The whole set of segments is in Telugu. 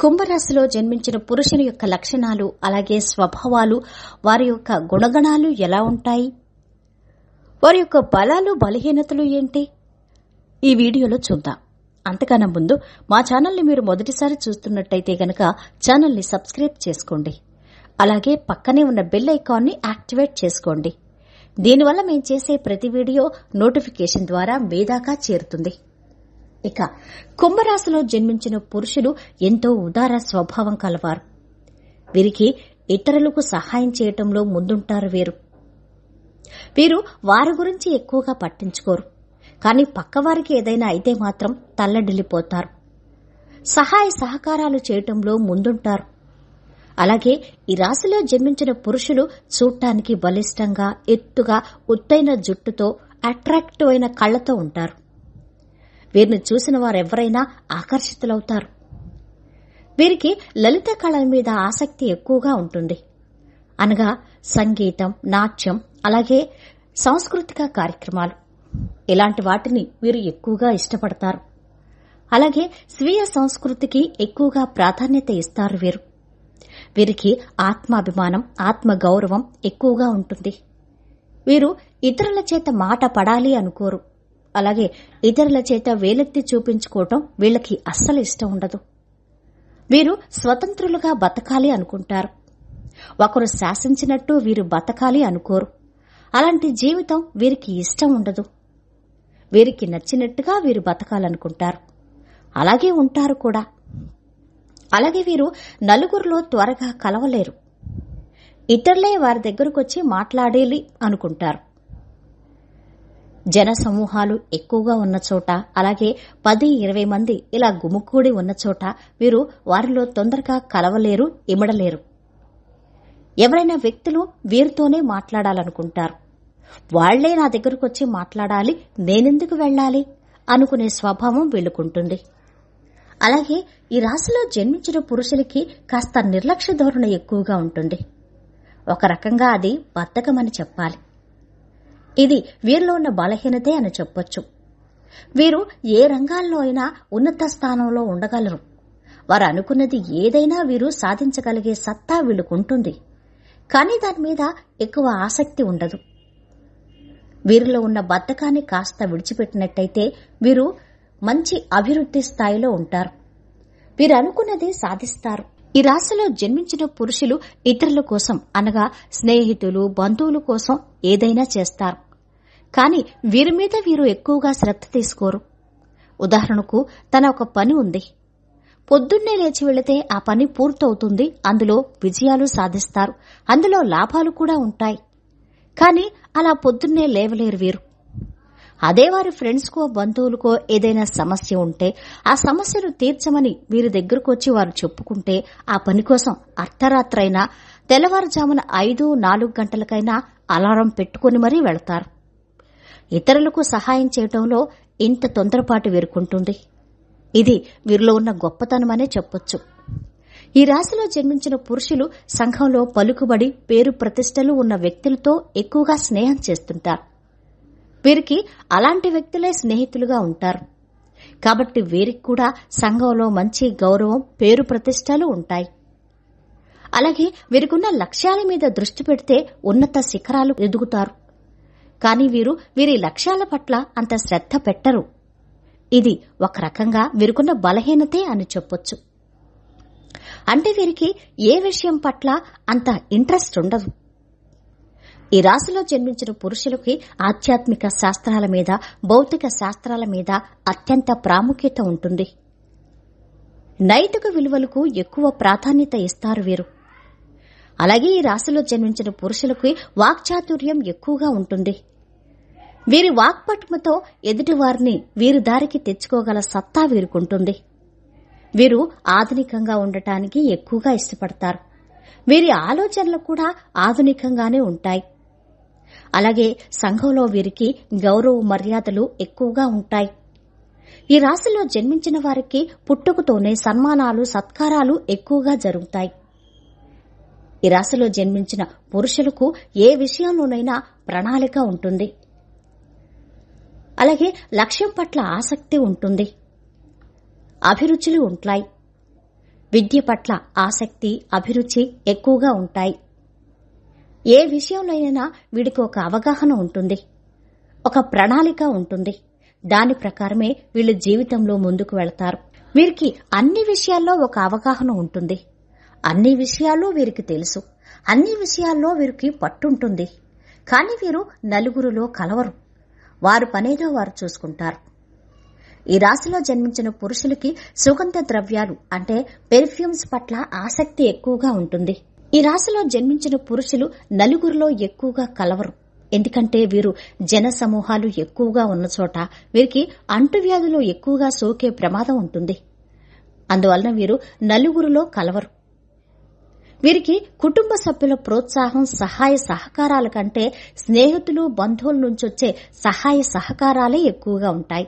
కుంభరాశిలో జన్మించిన పురుషుని యొక్క లక్షణాలు అలాగే స్వభావాలు వారి యొక్క గుణగణాలు ఎలా ఉంటాయి? వారి యొక్క బలాలు బలహీనతలు ఏంటి? ఈ వీడియోలో చూద్దాం. అంతకన్నా ముందు మా ఛానల్ని మీరు మొదటిసారి చూస్తున్నట్టయితే గనక ఛానల్ని సబ్స్క్రైబ్ చేసుకోండి. అలాగే పక్కనే ఉన్న బెల్ ఐకాన్ని యాక్టివేట్ చేసుకోండి. దీనివల్ల మేము చేసే ప్రతి వీడియో నోటిఫికేషన్ ద్వారా మీ దాకా చేరుతుంది. ఇక కుంభరాశిలో జన్మించిన పురుషులు ఎంతో ఉదార స్వభావం కలవారు. వీరికి ఇతరులకు సహాయం చేయటంలో ముందుంటారు వీరు. వీరు వారి గురించి ఎక్కువగా పట్టించుకోరు. కానీ పక్కవారికి ఏదైనా అయితే మాత్రం తల్లడిల్లిపోతారు. సహాయ సహకారాలు చేయటంలో ముందుంటారు. అలాగే ఈ రాశిలో జన్మించిన పురుషులు చూడటానికి బలిష్టంగా ఎత్తుగా ఉత్తైన జుట్టుతో అట్రాక్టివ్ అయిన కళ్ళతో ఉంటారు. వీరిని చూసిన వారెవరైనా ఆకర్షితులవుతారు. వీరికి లలిత కళల మీద ఆసక్తి ఎక్కువగా ఉంటుంది. అనగా సంగీతం నాట్యం అలాగే సాంస్కృతిక కార్యక్రమాలు. ఇలాంటి వాటిని వీరు ఎక్కువగా ఇష్టపడతారు. అలాగే స్వీయ సంస్కృతికి ఎక్కువగా ప్రాధాన్యత ఇస్తారు వీరు. వీరికి ఆత్మాభిమానం ఆత్మ గౌరవం ఎక్కువగా ఉంటుంది. వీరు ఇతరుల చేత మాట పడాలి అనుకోరు. అలాగే ఇతరుల చేత వేలెత్తి చూపించుకోవటం వీళ్ళకి అస్సలు ఇష్టం ఉండదు. వీరు స్వతంత్రులుగా బతకాలి అనుకుంటారు. ఒకరు శాసించినట్టు వీరు బతకాలి అనుకోరు. అలాంటి జీవితం వీరికి ఇష్టం ఉండదు. వీరికి నచ్చినట్టుగా వీరు బతకాలనుకుంటారు. అలాగే ఉంటారు కూడా. అలాగే వీరు నలుగురిలో త్వరగా కలవలేరు. ఇతరులే వారి దగ్గరకొచ్చి మాట్లాడేలి అనుకుంటారు. జన సమూహాలు ఎక్కువగా ఉన్న చోట అలాగే పది ఇరవై మంది ఇలా గుమికూడి ఉన్న చోట వీరు వారిలో తొందరగా కలవలేరు ఇమడలేరు. ఎవరైనా వ్యక్తులు వీరితోనే మాట్లాడాలనుకుంటారు. వాళ్ళే నా దగ్గరకు వచ్చి మాట్లాడాలి నేనెందుకు వెళ్ళాలి అనుకునే స్వభావం వీళ్ళుకుంటుంది. అలాగే ఈ రాశిలో జన్మించిన పురుషులకి కాస్త నిర్లక్ష్య ధోరణి ఎక్కువగా ఉంటుంది. ఒక రకంగా అది బద్ధకమని చెప్పాలి. ఇది వీరిలో ఉన్న బలహీనతే అని చెప్పొచ్చు. వీరు ఏ రంగాల్లో అయినా ఉన్నత స్థానంలో ఉండగలరు. వారు అనుకున్నది ఏదైనా వీరు సాధించగలిగే సత్తా వీళ్ళకుంటుంది. కానీ దాని మీద ఎక్కువ ఆసక్తి ఉండదు. వీరిలో ఉన్న బద్ధకాన్ని కాస్త విడిచిపెట్టినట్టయితే వీరు మంచి అభివృద్ధి స్థాయిలో ఉంటారు. వీరు అనుకున్నది సాధిస్తారు. ఈ రాశిలో జన్మించిన పురుషులు ఇతరుల కోసం అనగా స్నేహితులు బంధువుల కోసం ఏదైనా చేస్తారు. కానీ వీరి మీద వీరు ఎక్కువగా శ్రద్ధ తీసుకోరు. ఉదాహరణకు తన ఒక పని ఉంది. పొద్దున్నే లేచి వెళితే ఆ పని పూర్తవుతుంది అందులో విజయాలు సాధిస్తారు అందులో లాభాలు కూడా ఉంటాయి. కానీ అలా పొద్దున్నే లేవలేరు వీరు. అదే వారి ఫ్రెండ్స్కో బంధువులకో ఏదైనా సమస్య ఉంటే ఆ సమస్యను తీర్చమని వీరి దగ్గరకు వచ్చి వారు చెప్పుకుంటే ఆ పని కోసం అర్ధరాత్రైనా తెల్లవారుజామున ఐదు నాలుగు గంటలకైనా అలారం పెట్టుకుని మరీ వెళతారు. ఇతరులకు సహాయం చేయటంలో ఇంత తొందరపాటు వీరుకుంటుంది. ఇది వీరిలో ఉన్న గొప్పతనమనే చెప్పొచ్చు. ఈ రాశిలో జన్మించిన పురుషులు సంఘంలో పలుకుబడి పేరు ప్రతిష్టలు ఉన్న వ్యక్తులతో ఎక్కువగా స్నేహం చేస్తుంటారు. వీరికి అలాంటి వ్యక్తులే స్నేహితులుగా ఉంటారు. కాబట్టి వీరికి కూడా సంఘంలో మంచి గౌరవం పేరు ప్రతిష్టలు ఉంటాయి. అలాగే వీరికున్న లక్ష్యాల మీద దృష్టి పెడితే ఉన్నత శిఖరాలు ఎదుగుతారు. కానీ వీరు వీరి లక్ష్యాల పట్ల అంత శ్రద్ధ పెట్టరు. ఇది ఒక రకంగా వీరికున్న బలహీనతే అని చెప్పొచ్చు. అంటే వీరికి ఏ విషయం పట్ల అంత ఇంట్రెస్ట్ ఉండదు. ఈ రాశిలో జన్మించిన పురుషులకి ఆధ్యాత్మిక శాస్త్రాల మీద భౌతిక శాస్త్రాల మీద అత్యంత ప్రాముఖ్యత ఉంటుంది. నైతిక విలువలకు ఎక్కువ ప్రాధాన్యత ఇస్తారు వీరు. అలాగే ఈ రాశిలో జన్మించిన పురుషులకి వాక్చాతుర్యం ఎక్కువగా ఉంటుంది. వీరి వాక్పటుమతో ఎదుటివారిని వీరి దారికి తెచ్చుకోగల సత్తా వీరుకుంటుంది. వీరు ఆధునికంగా ఉండటానికి ఎక్కువగా ఇష్టపడతారు. వీరి ఆలోచనలు కూడా ఆధునికంగానే ఉంటాయి. అలాగే సంఘంలో వీరికి గౌరవ మర్యాదలు ఎక్కువగా ఉంటాయి. ఈ రాశిలో జన్మించిన వారికి పుట్టుకతోనే సన్మానాలు సత్కారాలు ఎక్కువగా జరుగుతాయి. ఈ రాశిలో జన్మించిన పురుషులకు ఏ విషయంలోనైనా ప్రణాళిక ఉంటుంది. అలాగే లక్ష్యం పట్ల ఆసక్తి ఉంటుంది. అభిరుచులు ఉంటాయి. విద్య పట్ల ఆసక్తి అభిరుచి ఎక్కువగా ఉంటాయి. ఏ విషయంలోనైనా వీడికి ఒక అవగాహన ఉంటుంది. ఒక ప్రణాళిక ఉంటుంది. దాని ప్రకారమే వీళ్ళు జీవితంలో ముందుకు వెళతారు. వీరికి అన్ని విషయాల్లో ఒక అవగాహన ఉంటుంది. అన్ని విషయాల్లో వీరికి తెలుసు. అన్ని విషయాల్లో వీరికి పట్టుంటుంది. కానీ వీరు నలుగురిలో కలవరు. వారు పనేదో వారు చూసుకుంటారు. ఈ రాశిలో జన్మించిన పురుషులకి సుగంధ ద్రవ్యాలు అంటే పెర్ఫ్యూమ్స్ పట్ల ఆసక్తి ఎక్కువగా ఉంటుంది. ఈ రాశిలో జన్మించిన పురుషులు నలుగురిలో ఎక్కువగా కలవరు. ఎందుకంటే వీరు జన సమూహాలు ఎక్కువగా ఉన్న చోట వీరికి అంటువ్యాధులు ఎక్కువగా సోకే ప్రమాదం ఉంటుంది. అందువలన వీరు నలుగురిలో కలవరు. వీరికి కుటుంబ సభ్యుల ప్రోత్సాహం సహాయ సహకారాల కంటే స్నేహితులు బంధువుల నుంచి వచ్చే సహాయ సహకారాలే ఎక్కువగా ఉంటాయి.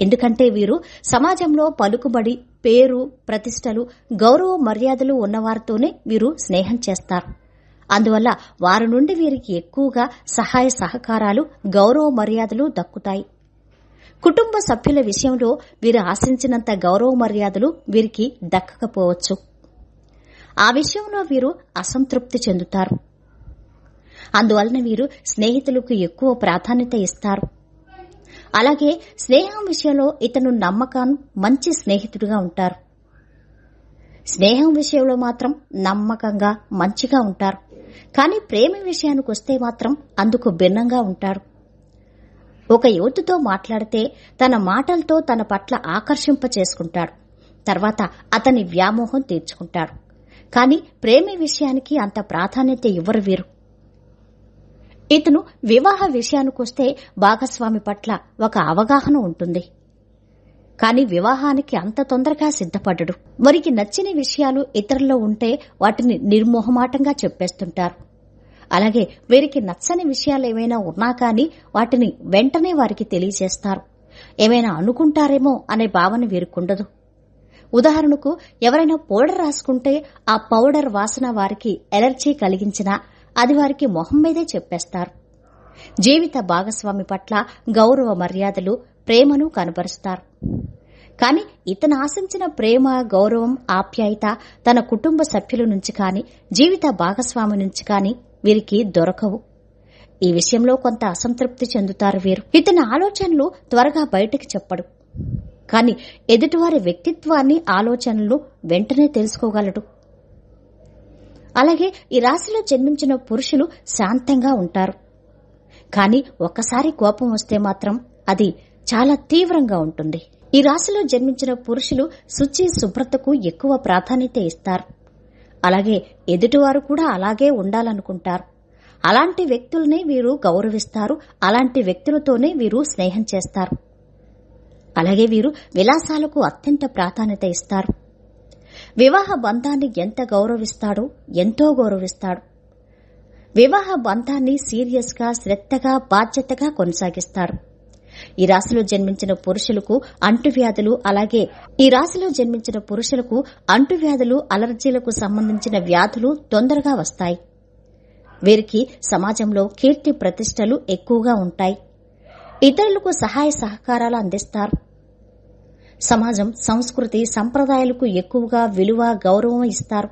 ఎందుకంటే వీరు సమాజంలో పలుకుబడి పేరు ప్రతిష్టలు గౌరవ మర్యాదలు ఉన్నవారితోనే వీరు స్నేహం చేస్తారు. అందువల్ల వారి నుండి వీరికి ఎక్కువగా సహాయ సహకారాలు గౌరవ మర్యాదలు దక్కుతాయి. కుటుంబ సభ్యుల విషయంలో వీరు ఆశించినంత గౌరవ మర్యాదలు వీరికి దక్కకపోవచ్చు. ఆ విషయంలో వీరు అసంతృప్తి చెందుతారు. అందువలన వీరు స్నేహితులకు ఎక్కువ ప్రాధాన్యత ఇస్తారు. అలాగే స్నేహం విషయంలో ఇతను నమ్మకాన్ని మంచి స్నేహితుడిగా ఉంటారు. స్నేహం విషయంలో మాత్రం నమ్మకంగా మంచిగా ఉంటారు. కానీ ప్రేమ విషయానికి వస్తే మాత్రం అందుకు భిన్నంగా ఉంటాడు ఒక యువతితో మాట్లాడితే తన మాటలతో తన పట్ల ఆకర్షింప చేసుకుంటాడు తర్వాత అతని వ్యామోహం తీర్చుకుంటాడు. కానీ ప్రేమ విషయానికి అంత ప్రాధాన్యత ఇవ్వరు వీరు? ఇతను వివాహ విషయానికొస్తే భాగస్వామి పట్ల ఒక అవగాహన ఉంటుంది. కానీ వివాహానికి అంత తొందరగా సిద్ధపడడు. వారికి నచ్చిన విషయాలు ఇతరుల్లో ఉంటే వాటిని నిర్మోహమాటంగా చెప్పేస్తుంటారు. అలాగే వీరికి నచ్చని విషయాలు ఏమైనా ఉన్నా కానీ వాటిని వెంటనే వారికి తెలియజేస్తారు. ఏమైనా అనుకుంటారేమో అనే భావన వీరికుండదు. ఉదాహరణకు ఎవరైనా పౌడర్ రాసుకుంటే ఆ పౌడర్ వాసన వారికి ఎలర్జీ కలిగించినా అది వారికి మొహం మీదే చెప్పేస్తారు. జీవిత భాగస్వామి పట్ల గౌరవ మర్యాదలు ప్రేమను కనబరుస్తారు. కానీ ఇతను ఆశించిన ప్రేమ గౌరవం ఆప్యాయత తన కుటుంబ సభ్యుల నుంచి కాని జీవిత భాగస్వామి నుంచి కాని వీరికి దొరకవు. ఈ విషయంలో కొంత అసంతృప్తి చెందుతారు వీరు. ఇతని ఆలోచనలు త్వరగా బయటకు చెప్పడు. కాని ఎదుటివారి వ్యక్తిత్వాన్ని ఆలోచనలు వెంటనే తెలుసుకోగలడు. అలాగే ఈ రాశిలో జన్మించిన పురుషులు శాంతంగా ఉంటారు. కానీ ఒక్కసారి కోపం వస్తే మాత్రం అది చాలా తీవ్రంగా ఉంటుంది. ఈ రాశిలో జన్మించిన పురుషులు శుచి శుభ్రతకు ఎక్కువ ప్రాధాన్యత ఇస్తారు. అలాగే ఎదుటివారు కూడా అలాగే ఉండాలనుకుంటారు. అలాంటి వ్యక్తులనే వీరు గౌరవిస్తారు. అలాంటి వ్యక్తులతోనే వీరు స్నేహం చేస్తారు. అలాగే వీరు విలాసాలకు అత్యంత ప్రాధాన్యత ఇస్తారు. వివాహ బంధాన్ని ఎంత గౌరవిస్తాడో ఎంతో గౌరవిస్తాడు. వివాహ బంధాన్ని సీరియస్గా శ్రద్ధగా బాధ్యతగా కొనసాగిస్తాడు ఈ రాశిలో జన్మించిన పురుషులకు అంటువ్యాధులు అలాగే ఈ రాశిలో జన్మించిన పురుషులకు అంటువ్యాధులు అలర్జీలకు సంబంధించిన వ్యాధులు తొందరగా వస్తాయి. వీరికి సమాజంలో కీర్తి ప్రతిష్టలు ఎక్కువగా ఉంటాయి. ఇతరులకు సహాయ సహకారాలు అందిస్తారు. సమాజం సంస్కృతి సంప్రదాయాలకు ఎక్కువగా విలువ గౌరవం ఇస్తారు.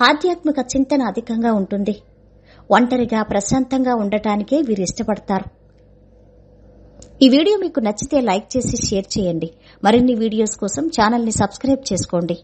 ఆధ్యాత్మిక చింతన అధికంగా ఉంటుంది. ఒంటరిగా ప్రశాంతంగా ఉండటానికే వీరు ఇష్టపడతారు. ఈ వీడియో మీకు నచ్చితే లైక్ చేసి షేర్ చేయండి. మరిన్ని వీడియోస్ కోసం ఛానల్ని సబ్స్క్రైబ్ చేసుకోండి.